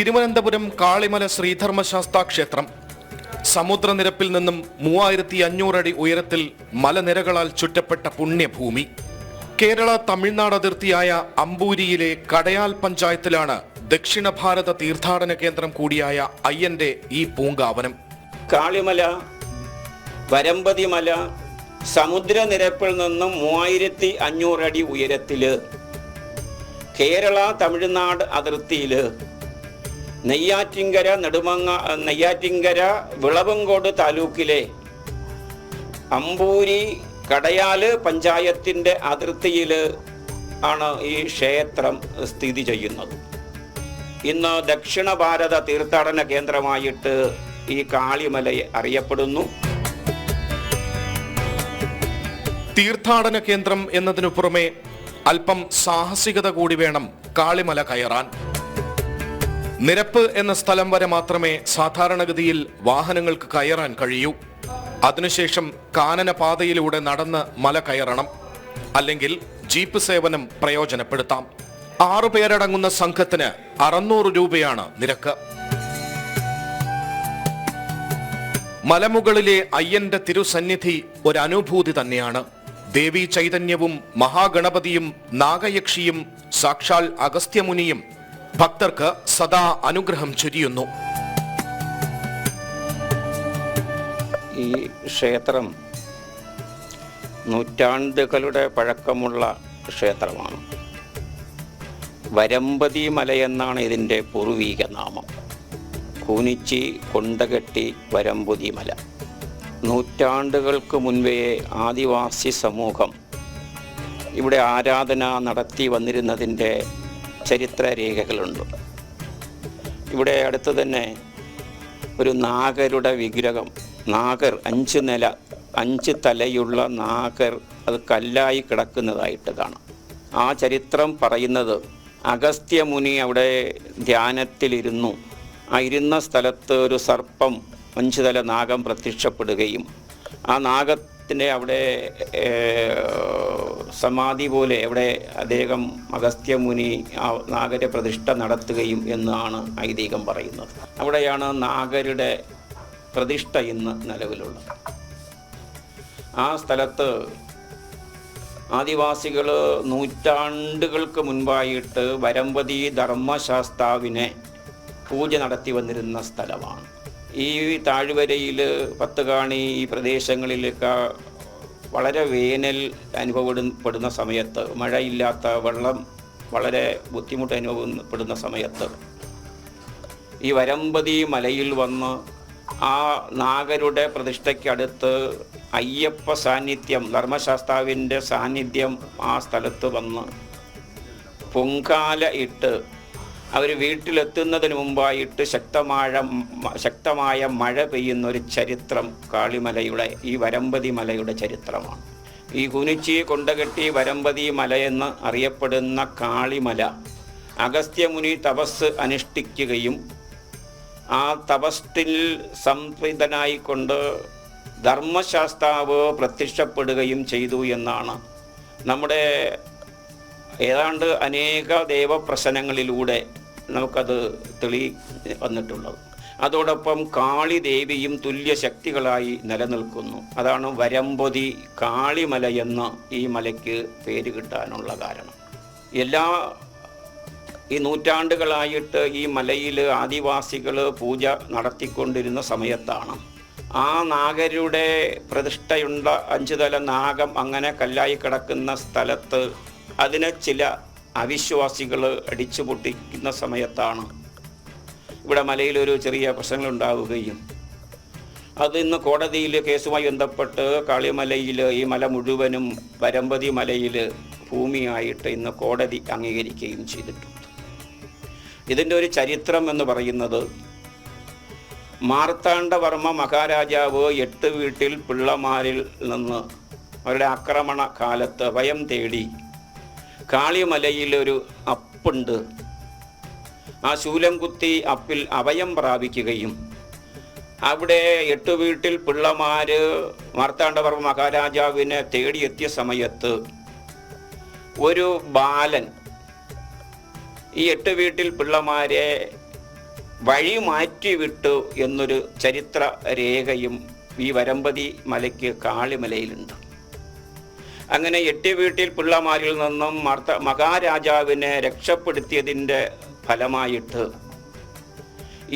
തിരുവനന്തപുരം കാളിമല ശ്രീധർമ്മശാസ്താ ക്ഷേത്രം സമുദ്രനിരപ്പിൽ നിന്നും മൂവായിരത്തി അഞ്ഞൂറടി ഉയരത്തിൽ മലനിരകളാൽ ചുറ്റപ്പെട്ട പുണ്യഭൂമി. കേരള തമിഴ്നാട് അതിർത്തിയായ അമ്പൂരിയിലെ കടയാൽ പഞ്ചായത്തിലാണ് ദക്ഷിണ ഭാരത തീർത്ഥാടന കേന്ദ്രം കൂടിയായ അയ്യന്റെ ഈ പൂങ്കാവനം. കാളിമല വരമ്പതിമല സമുദ്രനിരപ്പിൽ നിന്നും മൂവായിരത്തി അഞ്ഞൂറടി ഉയരത്തിൽ കേരള തമിഴ്നാട് അതിർത്തിയിൽ നെയ്യാറ്റിങ്കര നെടുമങ്ങ നെയ്യാറ്റിങ്കര വിളവങ്കോട് താലൂക്കിലെ അമ്പൂരി കടയാൽ പഞ്ചായത്തിന്റെ അതിർത്തിയിൽ ആണ് ഈ ക്ഷേത്രം സ്ഥിതി ചെയ്യുന്നത്. ഇന്ന് ദക്ഷിണ ഭാരത തീർത്ഥാടന കേന്ദ്രമായിട്ട് ഈ കാളിമല അറിയപ്പെടുന്നു. തീർത്ഥാടന കേന്ദ്രം എന്നതിനു പുറമെ അല്പം സാഹസികത കൂടി വേണം കാളിമല കയറാൻ. നിരപ്പ് എന്ന സ്ഥലം വരെ മാത്രമേ സാധാരണഗതിയിൽ വാഹനങ്ങൾക്ക് കയറാൻ കഴിയൂ. അതിനുശേഷം കാനനപാതയിലൂടെ നടന്ന് മല കയറണം. അല്ലെങ്കിൽ ജീപ്പ് സേവനം പ്രയോജനപ്പെടുത്താം. ആറു പേരടങ്ങുന്ന സംഘത്തിന് അറുന്നൂറ് രൂപയാണ് നിരക്ക്. മലമുകളിലെ അയ്യന്റെ തിരുസന്നിധി ഒരനുഭൂതി തന്നെയാണ്. ദേവി ചൈതന്യവും മഹാഗണപതിയും നാഗയക്ഷിയും സാക്ഷാൽ അഗസ്ത്യമുനിയും ഭക്തർക്ക് സദാ അനുഗ്രഹം ചൊരിയുന്നു. ഈ ക്ഷേത്രം നൂറ്റാണ്ടുകളുടെ പഴക്കമുള്ള ക്ഷേത്രമാണ്. വരമ്പതി മലയെന്നാണ് ഇതിന്റെ പൂർവീക നാമം. കൂനിച്ചി കൊണ്ടകെട്ടി വരമ്പുതി മല. നൂറ്റാണ്ടുകൾക്ക് മുൻപേ ആദിവാസി സമൂഹം ഇവിടെ ആരാധന നടത്തി വന്നിരുന്നതിന്റെ ചരിത്രരേഖകളുണ്ട്. ഇവിടെ അടുത്ത് തന്നെ ഒരു നാഗരുടെ വിഗ്രഹം. നാഗർ അഞ്ച് നില അഞ്ച് തലയുള്ള നാഗർ അത് കല്ലായി കിടക്കുന്നതായിട്ട് കാണാം ആ ചരിത്രം പറയുന്നത് അഗസ്ത്യമുനി അവിടെ ധ്യാനത്തിലിരുന്നു. ആ ഇരുന്ന സ്ഥലത്ത് ഒരു സർപ്പം അഞ്ച് തല നാഗം പ്രത്യക്ഷപ്പെടുകയും ആ നാഗത്തിന്റെ അവിടെ സമാധി പോലെ അവിടെ അദ്ദേഹം അഗസ്ത്യമുനി ആ നാഗര പ്രതിഷ്ഠ നടത്തുകയും എന്നാണ് ഐതിഹ്യം പറയുന്നത്. അവിടെയാണ് നാഗരുടെ പ്രതിഷ്ഠ ഇന്ന് നിലവിലുള്ളത്. ആ സ്ഥലത്ത് ആദിവാസികൾ നൂറ്റാണ്ടുകൾക്ക് മുൻപായിട്ട് വരമ്പതി ധർമ്മശാസ്താവിനെ പൂജ നടത്തി വന്നിരുന്ന സ്ഥലമാണ്. ഈ താഴ്വരയിൽ പത്തുകാണി ഈ പ്രദേശങ്ങളിലൊക്കെ വളരെ വേനൽ അനുഭവപ്പെടുന്ന സമയത്ത് മഴയില്ലാത്ത വെള്ളം വളരെ ബുദ്ധിമുട്ട് അനുഭവപ്പെടുന്ന സമയത്ത് ഈ വരമ്പതി മലയിൽ വന്ന് ആ നാഗരുടെ പ്രതിഷ്ഠയ്ക്കടുത്ത് അയ്യപ്പ സാന്നിധ്യം ധർമ്മശാസ്താവിന്റെ സാന്നിധ്യം ആ സ്ഥലത്ത് വന്ന് പൊങ്കാല ഇട്ട് അവർ വീട്ടിലെത്തുന്നതിന് മുമ്പായിട്ട് ശക്തമായ ശക്തമായ മഴ പെയ്യുന്ന ഒരു ചരിത്രം കാളിമലയുടെ ഈ വരമ്പതി മലയുടെ ചരിത്രമാണ്. ഈ കുനിച്ചി കൊണ്ടകെട്ടി വരമ്പതി മലയെന്ന് അറിയപ്പെടുന്ന കാളിമല അഗസ്ത്യമുനി തപസ് അനുഷ്ഠിക്കുകയും ആ തപസ്സിൽ സംപ്രീതനായിക്കൊണ്ട് ധർമ്മശാസ്താവ് പ്രത്യക്ഷപ്പെടുകയും ചെയ്തു എന്നാണ് നമ്മുടെ ഏതാണ്ട് അനേക ദേവപ്രശ്നങ്ങളിലൂടെ നമുക്കത് തെളി വന്നിട്ടുള്ളത് അതോടൊപ്പം കാളി ദേവിയും തുല്യ ശക്തികളായി നിലനിൽക്കുന്നു. അതാണ് വരമ്പൊതി കാളിമല എന്ന ഈ മലയ്ക്ക് പേര് കിട്ടാനുള്ള കാരണം. എല്ലാ ഈ നൂറ്റാണ്ടുകളായിട്ട് ഈ മലയിൽ ആദിവാസികൾ പൂജ നടത്തിക്കൊണ്ടിരുന്ന സമയത്താണ്. ആ നാഗരുടെ പ്രതിഷ്ഠയുള്ള അഞ്ചുതല നാഗം അങ്ങനെ കല്ലായി കിടക്കുന്ന സ്ഥലത്ത് അതിനെ ചില അവിശ്വാസികൾ അടിച്ചു പൊട്ടിക്കുന്ന സമയത്താണ് ഇവിടെ മലയിലൊരു ചെറിയ പ്രശ്നങ്ങൾ ഉണ്ടാവുകയും അത് ഇന്ന് കോടതിയിൽ കേസുമായി ബന്ധപ്പെട്ട് കാളിമലയിൽ ഈ മല മുഴുവനും വരമ്പതി മലയിൽ ഭൂമിയായിട്ട് ഇന്ന് കോടതി അംഗീകരിക്കുകയും ചെയ്തിട്ടുണ്ട്. ഇതിന്റെ ഒരു ചരിത്രം എന്ന് പറയുന്നത് മാർത്താണ്ഡവർമ്മ മഹാരാജാവ് എട്ട് വീട്ടിൽ പിള്ളമാരിൽ നിന്ന് അവരുടെ ആക്രമണ കാലത്ത് ഭയം തേടി കാളിമലയിൽ ഒരു അപ്പുണ്ട്. ആ ശൂലം കുത്തി അപ്പിൽ അഭയം പ്രാപിക്കുകയും അവിടെ എട്ട് വീട്ടിൽ പിള്ളമാര് മാർത്താണ്ഡവർമ്മ മഹാരാജാവിനെ തേടിയെത്തിയ സമയത്ത് ഒരു ബാലൻ ഈ എട്ട് വീട്ടിൽ പിള്ളമാരെ വഴി മാറ്റിവിട്ടു എന്നൊരു ചരിത്ര രേഖയും ഈ വരമ്പതി മലയ്ക്ക് കാളിമലയിലുണ്ട്. അങ്ങനെ എട്ടി വീട്ടിൽ പിള്ളമാരിൽ നിന്നും മർത്ത മഹാരാജാവിനെ രക്ഷപ്പെടുത്തിയതിന്റെ ഫലമായിട്ട്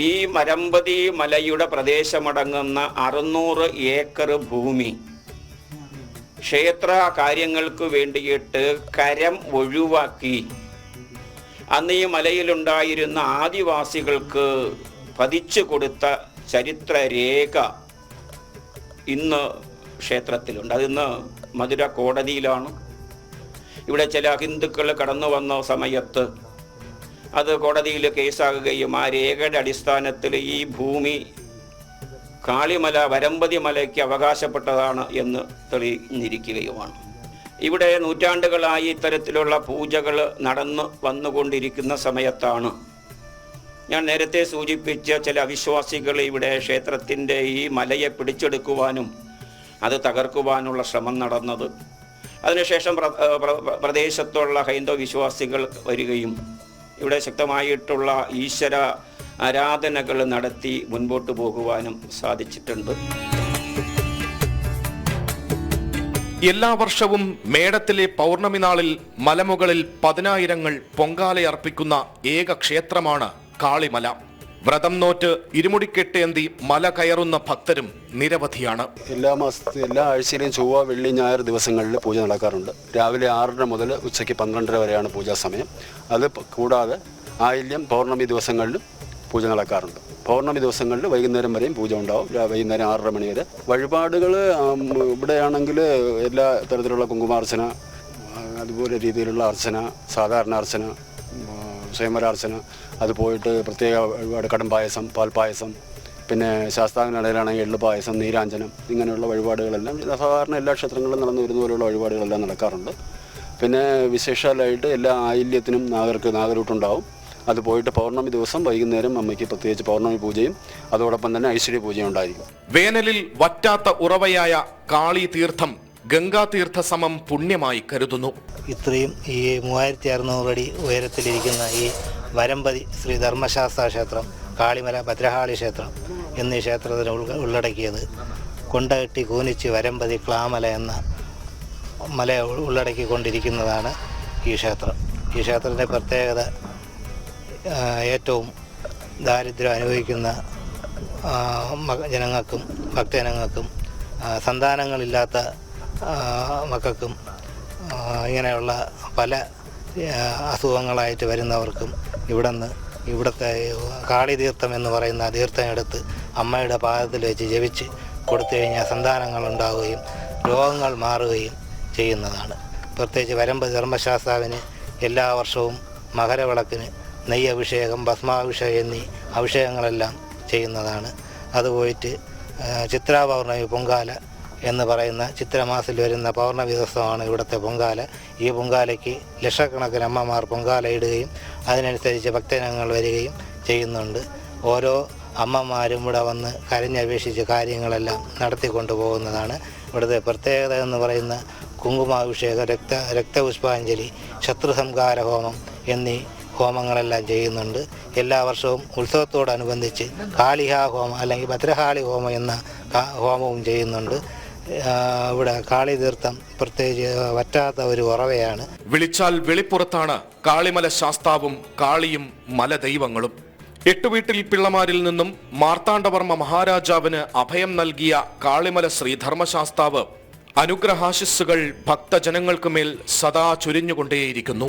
ഈ മരമ്പതി മലയുടെ പ്രദേശമടങ്ങുന്ന അറുന്നൂറ് ഏക്കർ ഭൂമി ക്ഷേത്ര കാര്യങ്ങൾക്ക് വേണ്ടിയിട്ട് കരം ഒഴിവാക്കി. അന്ന് ഈ മലയിലുണ്ടായിരുന്ന ആദിവാസികൾക്ക് പതിച്ചു കൊടുത്ത ചരിത്രരേഖ ഇന്ന് ക്ഷേത്രത്തിലുണ്ട്. അതിന്ന് മധുര കോടതിയിലാണ്. ഇവിടെ ചില ഹിന്ദുക്കൾ കടന്നു വന്ന സമയത്ത് അത് കോടതിയിൽ കേസാകുകയും ആ രേഖയുടെ അടിസ്ഥാനത്തിൽ ഈ ഭൂമി കാളിമല വരമ്പതി മലയ്ക്ക് അവകാശപ്പെട്ടതാണ് എന്ന് തെളിഞ്ഞിരിക്കുകയുമാണ്. ഇവിടെ നൂറ്റാണ്ടുകളായി ഇത്തരത്തിലുള്ള പൂജകൾ നടന്നു വന്നുകൊണ്ടിരിക്കുന്ന സമയത്താണ് ഞാൻ നേരത്തെ സൂചിപ്പിച്ച ചില അവിശ്വാസികൾ ഇവിടെ ക്ഷേത്രത്തിന്റെ ഈ മലയെ പിടിച്ചെടുക്കുവാനും അത് തകർക്കുവാനുള്ള ശ്രമം നടന്നത്. അതിനുശേഷം പ്ര- പ്രദേശത്തുള്ള ഹൈന്ദവ വിശ്വാസികൾ വരികയും ഇവിടെ ശക്തമായിട്ടുള്ള ഈശ്വര ആരാധനകൾ നടത്തി മുൻപോട്ട് പോകുവാനും സാധിച്ചിട്ടുണ്ട്. എല്ലാ വർഷവും മേടത്തിലെ പൗർണമി നാളിൽ മലമുകളിൽ പതിനായിരങ്ങൾ പൊങ്കാലയർപ്പിക്കുന്ന ഏക ക്ഷേത്രമാണ് കാളിമല. വ്രതം നോറ്റ് ഇരുമുടിക്കെട്ടേന്തി മല കയറുന്ന ഭക്തരും നിരവധിയാണ്. എല്ലാ മാസത്തെ എല്ലാ ആഴ്ചയിലെയും ചൊവ്വ വെള്ളി ഞായർ ദിവസങ്ങളിൽ പൂജ നടക്കാറുണ്ട്. രാവിലെ ആറര മുതൽ ഉച്ചയ്ക്ക് പന്ത്രണ്ടര വരെയാണ് പൂജാ സമയം. അത് കൂടാതെ ആയില്യം പൗർണമി ദിവസങ്ങളിലും പൂജ നടക്കാറുണ്ട്. പൗർണമി ദിവസങ്ങളിൽ വൈകുന്നേരം വരെയും പൂജ ഉണ്ടാവും. വൈകുന്നേരം ആറര മണി വരെ. വഴിപാടുകൾ ഇവിടെയാണെങ്കിൽ എല്ലാ തരത്തിലുള്ള കുങ്കുമാർച്ചന അതുപോലെ രീതിയിലുള്ള അർച്ചന സാധാരണ അർച്ചന സ്വയംവരാർച്ചന അത് പോയിട്ട് പ്രത്യേക ഒരുപാട് കടം പായസം പാൽപ്പായസം പിന്നെ ശാസ്താവിനിടയിലാണെങ്കിൽ എള്ളു പായസം നീരാഞ്ജനം ഇങ്ങനെയുള്ള വഴിപാടുകളെല്ലാം സാധാരണ എല്ലാ ക്ഷേത്രങ്ങളിലും നടന്നു വരുന്ന പോലെയുള്ള വഴിപാടുകളെല്ലാം നടക്കാറുണ്ട്. പിന്നെ വിശേഷാലായിട്ട് എല്ലാ ആയില്യത്തിനും നാഗർക്ക് നാഗരൂട്ടുണ്ടാവും. അത് പോയിട്ട് പൗർണമി ദിവസം വൈകുന്നേരം അമ്മയ്ക്ക് പ്രത്യേകിച്ച് പൗർണമി പൂജയും അതോടൊപ്പം തന്നെ ഐശ്വര്യ പൂജയും ഉണ്ടായിരിക്കും. വേനലിൽ വറ്റാത്ത ഉറവയായ കാളി തീർത്ഥം ഗംഗാതീർത്ഥ സമം പുണ്യമായി കരുതുന്നു. ഇത്രയും ഈ മൂവായിരത്തി അറുന്നൂറ് അടി ഉയരത്തിലിരിക്കുന്ന ഈ വരമ്പതി ശ്രീ ധർമ്മശാസ്ത്ര ക്ഷേത്രം കാളിമല ഭദ്രഹാളി ക്ഷേത്രം എന്നീ ക്ഷേത്രത്തിന് ഉള്ളടക്കിയത്. കൊണ്ടകെട്ടി കൂനിച്ച് വരമ്പതി ക്ലാമല എന്ന മല ഉള്ളടക്കിക്കൊണ്ടിരിക്കുന്നതാണ് ഈ ക്ഷേത്രം. ഈ ക്ഷേത്രത്തിന്റെ പ്രത്യേകത ഏറ്റവും ദാരിദ്ര്യം അനുഭവിക്കുന്ന ജനങ്ങൾക്കും ഭക്തജനങ്ങൾക്കും സന്താനങ്ങളില്ലാത്ത മക്കൾക്കും ഇങ്ങനെയുള്ള പല അസുഖങ്ങളായിട്ട് വരുന്നവർക്കും ഇവിടുന്ന് ഇവിടുത്തെ കാളി തീർത്ഥം എന്ന് പറയുന്ന തീർത്ഥം എടുത്ത് അമ്മയുടെ പാദത്തിൽ വെച്ച് ജപിച്ച് കൊടുത്തു കഴിഞ്ഞാൽ സന്താനങ്ങൾ ഉണ്ടാവുകയും രോഗങ്ങൾ മാറുകയും ചെയ്യുന്നതാണ്. പ്രത്യേകിച്ച് വരമ്പ് ധർമ്മശാസ്താവിന് എല്ലാ വർഷവും മകരവിളക്കിന് നെയ്യ് അഭിഷേകം ഭസ്മാഭിഷേകം എന്നീ അഭിഷേകങ്ങളെല്ലാം ചെയ്യുന്നതാണ്. അതുപോയിട്ട് പോയിട്ട് ആ, പൊങ്കാല എന്ന് പറയുന്ന ചിത്രമാസിൽ വരുന്ന പൗർണമി ദിവസമാണ് ഇവിടുത്തെ പൊങ്കാല. ഈ പൊങ്കാലയ്ക്ക് ലക്ഷക്കണക്കിന് അമ്മമാർ പൊങ്കാല ഇടുകയും അതിനനുസരിച്ച് ഭക്തജനങ്ങൾ വരികയും ചെയ്യുന്നുണ്ട്. ഓരോ അമ്മമാരും ഇവിടെ വന്ന് കരഞ്ഞപേക്ഷിച്ച് കാര്യങ്ങളെല്ലാം നടത്തിക്കൊണ്ടു പോകുന്നതാണ് ഇവിടുത്തെ പ്രത്യേകത എന്ന് പറയുന്ന കുങ്കുമാഭിഷേകം രക്ത രക്തപുഷ്പാഞ്ജലി ശത്രുസംഹാര ഹോമം എന്നീ ഹോമങ്ങളെല്ലാം ചെയ്യുന്നുണ്ട്. എല്ലാ വർഷവും ഉത്സവത്തോടനുബന്ധിച്ച് കാളിഹാ ഹോമം അല്ലെങ്കിൽ ഭദ്രഹാളി ഹോമം എന്ന ഹോമവും ചെയ്യുന്നുണ്ട്. ഇവിടെ കാളിതീർത്ഥം പ്രത്യേകിച്ച് വറ്റാത്ത ഒരു ഉറവയാണ്. വിളിച്ചാൽ വെളിപ്പുറത്താണ്. കാളിമല ശാസ്താവും കാളിയും മലദൈവങ്ങളും എട്ടുവീട്ടിൽ പിള്ളമാരിൽ നിന്നും മാർത്താണ്ഡവർമ്മ മഹാരാജാവിന് അഭയം നൽകിയ കാളിമല ശ്രീധർമ്മശാസ്താവ് അനുഗ്രഹാശിസ്സുകൾ ഭക്തജനങ്ങൾക്കുമേൽ സദാ ചൊരിഞ്ഞുകൊണ്ടേയിരിക്കുന്നു.